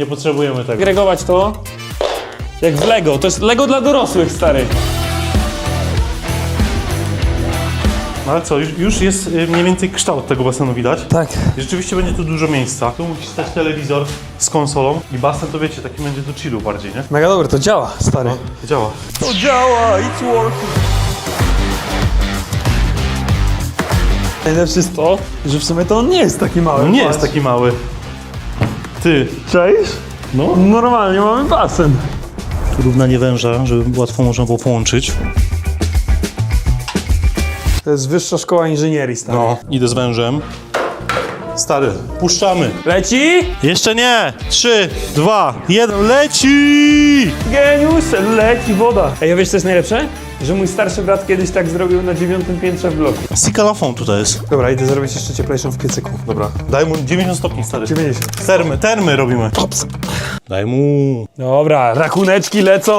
Nie potrzebujemy tego. Agregować to jak w Lego. To jest Lego dla dorosłych, stary. No ale co, już, już jest y, mniej więcej kształt tego basenu widać. Tak. I rzeczywiście będzie tu dużo miejsca. Tu musi stać telewizor z konsolą i basen to wiecie, taki będzie do chillu bardziej, nie? Mega dobre, to działa, stary. Działa. To działa, it's working. Najlepsze jest to, że w sumie to on nie jest taki mały. No nie patrz. jest taki mały. Ty. Czaisz? No. Normalnie mamy basen. Równanie węża, żeby łatwo można było połączyć. To jest wyższa szkoła inżynierii, stary. No. Idę z wężem. Stary, puszczamy. Leci? Jeszcze nie! Trzy, dwa, jeden, leci! Geniusz, leci woda. Ej, a wiesz co jest najlepsze? Że mój starszy brat kiedyś tak zrobił na dziewiątym piętrze w bloku. Sikalafon tutaj jest. Dobra, idę zrobić jeszcze cieplejszą w piecyku. Dobra. Daj mu 90 stopni, stary. 90. Termy, termy robimy. Daj mu. Dobra, rakuneczki lecą.